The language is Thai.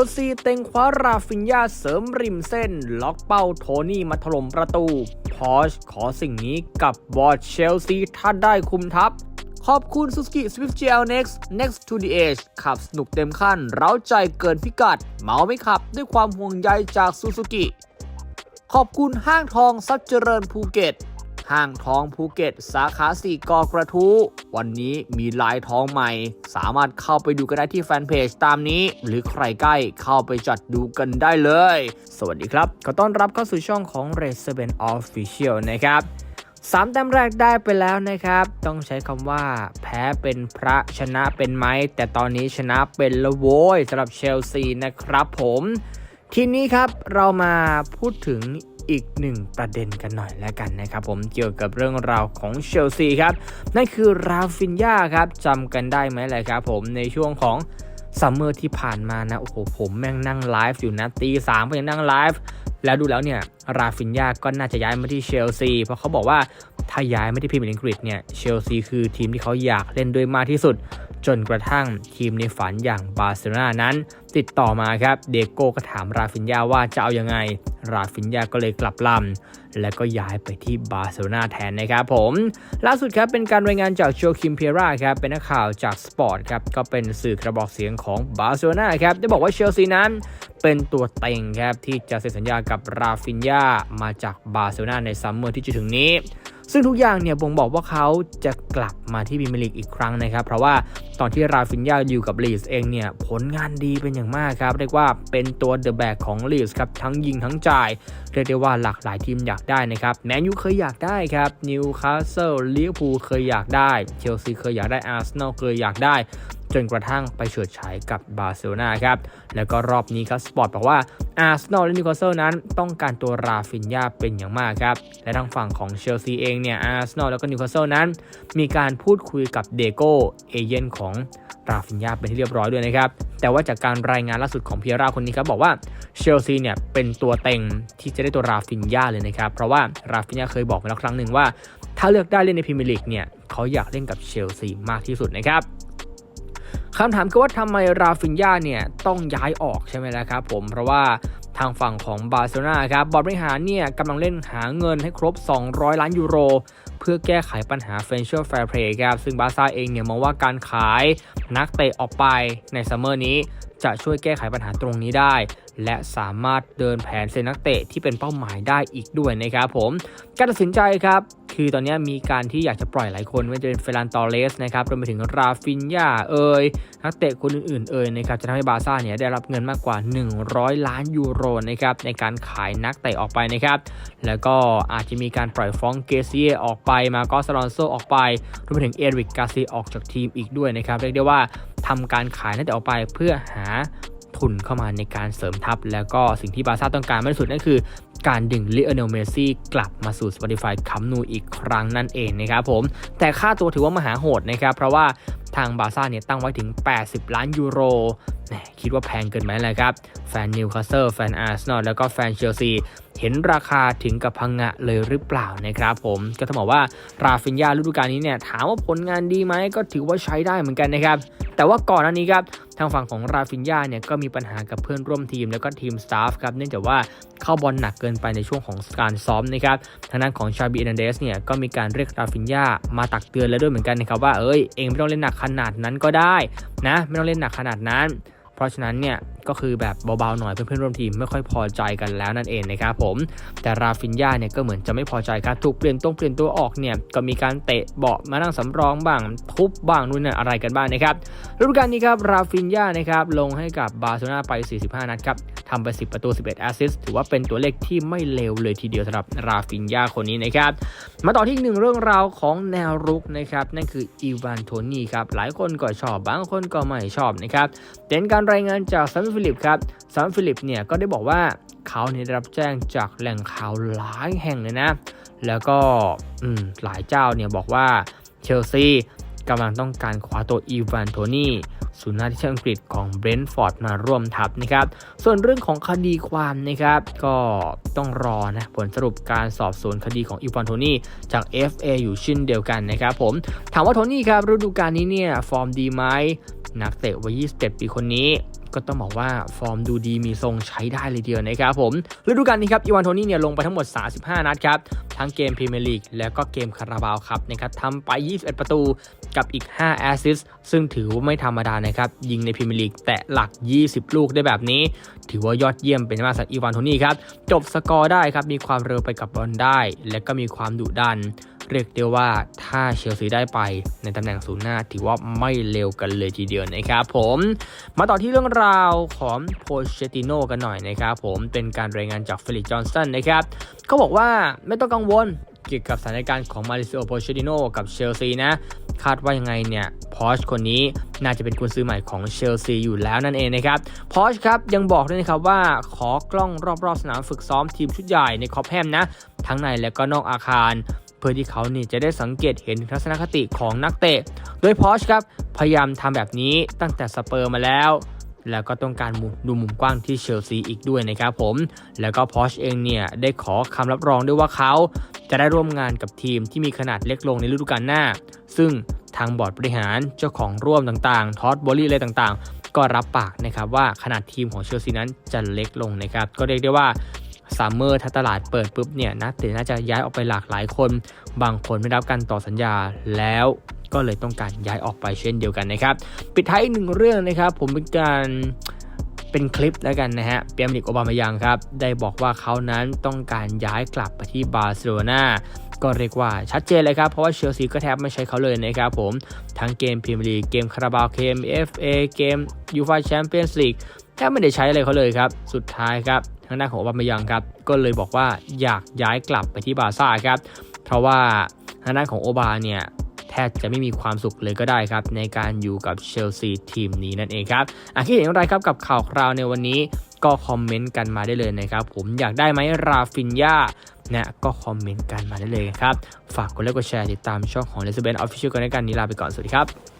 ลซีเต็งคว้าราฟินยาเสริมริมเส้น ล็อกเป้าโทนี่มาถล่มประตู พอชขอสิ่งนี้กับบอร์ดเชลซีถ้าได้คุมทัพ ขอบคุณ Suzuki Swift GL Next Next to the Edge ขับสนุกเต็มขั้น เร้าใจเกินพิกัด เมาไม่ขับด้วยความห่วงใยจาก Suzuki ขอบคุณห้างทองซับเจริญภูเก็ต ห้างทองภูเก็ต สาขาสี่กอกระทู้วันนี้มีลายทองใหม่ สามารถเข้าไปดูกันได้ที่แฟนเพจตามนี้ หรือใครใกล้เข้าไปจัดดูกันได้เลย สวัสดีครับ ขอต้อนรับเข้าสู่ช่องของ r e s e v e n Official นะครับสามแต้มแรกได้ไปแล้วนะครับ ต้องใช้คำว่า แพ้เป็นพระชนะเป็นไหมแต่ตอนนี้ชนะเป็นละโว้ยสำหรับเชลซีนะครับผม ทีนี้ครับเรามาพูดถึง อีกหนึ่งประเด็นกันหน่อยแล้วกันนะครับผมเกี่ยวกับเรื่องราวของเชลซีครับ นั่นคือราฟินยาครับจำกันได้ไหมล่ะครับผมในช่วงของซัมเมอร์ที่ผ่านมานะ โอ้โห ผมแม่งนั่งไลฟ์อยู่นะตีสามก็ยังนั่งไลฟ์แล้วดูแล้วเนี่ย ราฟินยาก็น่าจะย้ายมาที่เชลซี เพราะเขาบอกว่าถ้าย้ายไม่ที่พรีเมียร์ลีกอังกฤษเนี่ยเชลซีคือทีมที่เขาอยากเล่นด้วยมากที่สุด จนกระทั่งทีมในฝันอย่างบาร์เซโลนานั้น ติดต่อมาครับเดโก้ก็ถามราฟินยาว่าจะเอาอยัางไง ราฟินยาก็เลยกลับลำ และก็ย้ายไปที่บาร์เซโลนาแทนนะครับผม ล่าสุดครับเป็นการรายงานจากโจคิมเพียร่าครับเป็นนักข่าวจากสปอร์ตครับก็เป็นสื่อกระบอกเสียงของบาร์เซโลนาครับได้บอกว่าเชลซีนั้นเป็นตัวเต็งครับที่จะเซ็นสัญญากับราฟินยามาจากบาร์เซโลนาในซัมเมอร์ที่จะถึงนี้ ซึ่งทุกอย่างเนี่ยบ่งบอกว่าเขาจะกลับมาที่พรีเมียร์ลีกอีกครั้งนะครับ เพราะว่าตอนที่ราฟินยาอยู่กับลีสเองเนี่ยผลงานดีเป็นอย่างมากครับ เรียกว่าเป็นตัวเดอะแบกของลีสครับทั้งยิงทั้งจ่าย เรียกได้ว่าหลากหลายทีมอยากได้นะครับแมนยูเคยอยากได้ครับนิวคาสเซิลลิเวอร์พูลเคยอยากได้เชลซีเคยอยากได้อาร์เซนอลเคยอยากได้ จนกระทั่งไปเฉิดฉายกับบาร์เซโลนาครับ แล้วก็รอบนี้ครับสปอร์ตบอกว่าอาร์เซนอลและนิวคาสเซิลนั้นต้องการตัวราฟินยาเป็นอย่างมากครับ และทางฝั่งของเชลซีเองเนี่ยอาร์เซนอลแล้วก็นิวคาสเซิลนั้น มีการพูดคุยกับเดโก้เอเย่นของราฟินยาเป็นที่เรียบร้อยด้วยนะครับ แต่ว่าจากการรายงานล่าสุดของเพียร่าคนนี้ครับบอกว่าเชลซีเนี่ยเป็นตัวเต็งที่จะได้ตัวราฟินยาเลยนะครับ เพราะว่าราฟินยาเคยบอกมาแล้วครั้งหนึ่งว่า ถ้าเลือกได้เล่นในพรีเมียร์ลีกเนี่ยเขาอยากเล่นกับเชลซีมากที่สุดนะครับ คำถามคือว่าทำไมราฟินยาเนี่ยต้องย้ายออกใช่ไหมล่ะครับผมเพราะว่าทางฝั่งของบาร์เซโลนาครับบอร์ดบริหารเนี่ยกำลังเล่นหาเงินให้ครบ 200 ล้านยูโร เพื่อแก้ไขปัญหา financial fair play ครับซึ่งบาร์ซ่าเองเนี่ยมองว่าการขายนักเตะออกไปในซัมเมอร์นี้จะช่วยแก้ไขปัญหาตรงนี้ได้ และสามารถเดินแผนเซ็นนักเตะที่เป็นเป้าหมายได้อีกด้วยนะครับผม การตัดสินใจครับ คือตอนนี้มีการที่อยากจะปล่อยหลายคนไม่ว่าจะเป็นเฟรนตอเรสนะครับรวมไปถึงราฟินยาเอ่ยนักเตะคนอื่นๆเอ่ยนะครับจะทำให้บาร์ซ่าเนี่ยได้รับเงินมากกว่า 100 ล้านยูโรนะครับในการขายนักเตะออกไปนะครับแล้วก็อาจจะมีการปล่อยฟ้องเกเซียออกไปมาก็สลอนโซออกไปรวมไปถึงเอริกกาซีออกจากทีมอีกด้วยนะครับเรียกได้ว่าทำการขายนักเตะออกไปเพื่อหาทุนเข้ามาในการเสริมทัพ แล้วก็สิ่งที่บาร์ซ่าต้องการมากที่สุดนั่นคือ การดึงลิโอเนลเมซี่กลับมาสู่ Spotify คัมนูอีกครั้งนั่นเองนะครับผม แต่ค่าตัวถือว่ามหาโหดนะครับ เพราะว่าทางบาร์ซ่าเนี่ยตั้งไว้ถึง 80 ล้านยูโรแหมคิดว่าแพงเกินไหมเลยครับ แฟนนิวคาสเซิลแฟนอาร์เซนอลแล้วก็แฟนเชลซีเห็นราคาถึงกับพังงะเลยหรือเปล่านะครับผมก็ต้องบอกว่าราฟินยาฤดูกาลนี้เนี่ยถามว่าผลงานดีไหมก็ถือว่าใช้ได้เหมือนกันนะครับ แต่ว่าก่อนหน้านี้ครับทางฝั่งของราฟินยาเนี่ยก็มีปัญหากับเพื่อนร่วมทีมแล้วก็ทีมสตาฟครับเนื่องจากว่า เข้าบอลหนักเกินไปในช่วงของการซ้อมนะครับทางด้านของชาบีเอนเดสเนี่ยก็มีการเรียกราฟินยามาตักเตือนแล้วด้วยเหมือนกันนะครับว่าเอ้ยเองไม่ต้องเล่นหนักขนาดนั้นก็ได้นะไม่ต้องเล่นหนักขนาดนั้น เพราะฉะนั้นเนี่ยก็คือแบบเบาๆหน่อยเพื่อนๆร่วมทีมไม่ค่อยพอใจกันแล้วนั่นเองนะครับผม แต่ราฟินยาเนี่ยก็เหมือนจะไม่พอใจครับถูกเปลี่ยนตรงเปลี่ยนตัวออกเนี่ยก็มีการเตะเบาะมานั่งสำรองบ้างทุบบ้างนู่นนี่อะไรกันบ้างนะครับฤดูกาลนี้ครับราฟินยานะครับลงให้กับบาร์เซโลนาไป 45 นัดครับ ทำไป 10 ประตู 11 แอสซิสต์ถือว่าเป็นตัวเลขที่ไม่เลวเลยทีเดียวสำหรับราฟินยาคนนี้นะครับ มาต่อที่หนึ่งเรื่องราวของแนวรุกนะครับ นั่นคืออีวานโทนี่ครับ หลายคนก็ชอบ บางคนก็ไม่ชอบนะครับเป็นการรายงานจากซัมฟิลิปครับซัมฟิลิปเนี่ยก็ได้บอกว่าเขาเนี่ยได้รับแจ้งจากแหล่งข่าวหลายแห่งเลยนะ แล้วก็หลายเจ้าเนี่ยบอกว่าเชลซีกำลังต้องการคว้าตัวอีวานโทนี่ ศูนย์หน้าที่อังกฤษของเบรนท์ฟอร์ดมาร่วมทัพนะครับ ส่วนเรื่องของคดีความนะครับ ก็ต้องรอนะผลสรุปการสอบสวนคดีของอีวานโทนี่จาก FA อยู่เช่นเดียวกันนะครับผม ถามว่าโทนี่ครับฤดูกาลนี้เนี่ยฟอร์มดีไหมนักเตะวัย 27 ปีคนนี้ ก็ต้องบอกว่าฟอร์มดูดีมีทรงใช้ได้เลยเดียวนะครับผมฤดูกาลนี้ครับอีวานโทนี่เนี่ยลงไปทั้งหมด 35 นัดครับ ทั้งเกมพรีเมียร์ลีกแล้วก็เกมคาราบาวครับนะครับทำไป 21 ประตูกับอีก 5 แอสซิสต์ซึ่งถือว่าไม่ธรรมดานะครับ ยิงในพรีเมียร์ลีกแตะหลัก 20 ลูกได้แบบนี้ ถือว่ายอดเยี่ยมเป็นมากสำหรับอีวานโทนี่ครับจบสกอร์ได้ครับมีความเร็วไปกับบอลได้ และก็มีความดุดัน เรียกได้ว่าถ้าเชลซีได้ไปในตำแหน่งศูนย์หน้าถือว่าไม่เร็วกันเลยทีเดียวนะครับผมมาต่อที่เรื่องราวของโพเชติโนกันหน่อยนะครับผมเป็นการรายงานจากฟิลิปจอห์นสันนะครับเขาบอกว่าไม่ต้องกังวลเกี่ยวกับสถานการณ์ของมาริซิโอโพเชติโนกับเชลซีนะคาดว่ายังไงเนี่ยพอชคนนี้น่าจะเป็นกุญซื้อใหม่ของเชลซีอยู่แล้วนั่นเองนะครับพอชครับยังบอกด้วยนะครับว่าขอกล้องรอบๆสนามฝึกซ้อมทีมชุดใหญ่ในคอปแฮมนะ ทั้งในและก็นอกอาคาร พื่อที่เขานี่จะได้สังเกตเห็นทัศนคติของนักเตะ โดยพอชครับพยายามทำแบบนี้ตั้งแต่สเปอร์มาแล้ว แล้วก็ต้องการดูมุมกว้างที่เชลซีอีกด้วยนะครับผม แล้วก็พอชเองเนี่ยได้ขอคำรับรองด้วยว่าเขาจะได้ร่วมงานกับทีมที่มีขนาดเล็กลงในฤดูกาลหน้า ซึ่งทางบอร์ดบริหารเจ้าของร่วมต่างๆ ทอดบอลลี่อะไรต่างๆ ก็รับปากนะครับว่าขนาดทีมของเชลซีนั้นจะเล็กลงนะครับ ก็เรียกได้ว่า ซัมเมอร์ถ้าตลาดเปิดปุ๊บเนี่ยนักเตะน่าจะย้ายออกไปหลากหลายคน บางคนไม่รับการต่อสัญญาแล้วก็เลยต้องการย้ายออกไปเช่นเดียวกันนะครับ ปิดท้ายอีกหนึ่งเรื่องนะครับ ผมเป็นการเป็นคลิปแล้วกันนะฮะเปียมลิกโอบามายังครับ ได้บอกว่าเขานั้นต้องการย้ายกลับไปที่บาร์เซโลนาก็เรียกว่าชัดเจนเลยครับ เพราะว่าเชลซีก็แทบไม่ใช้เขาเลยนะครับผม ทั้งเกมพรีเมียร์ลีกเกมคาราบาวเกม FA เอเกมยูฟาแชมเปี้ยนส์ลีกแทบไม่ได้ใช้อะไรเขาเลยครับ สุดท้ายครับางด้านของโอบามายังครับก็เลยบอกว่าอยากย้ายกลับไปที่บาร์ซ่าครับเพราะว่าทางด้านของโอบาเนี่ยแทบจะไม่มีความสุขเลยก็ได้ครับ ในการอยู่กับเชลซีทีมนี้นั่นเองครับอะคิดเห็นอย่างไรครับกับข่าวคราวในวันนี้ก็คอมเมนต์กันมาได้เลยนะครับ ผมอยากได้ไหมราฟินยาเนี่ยก็คอมเมนต์กันมาได้เลยครับ ฝากกดไลค์กดแชร์ติดตามช่องของ l e s b e n Official กันในการนี้ลาไปก่อน สวัสดีครับ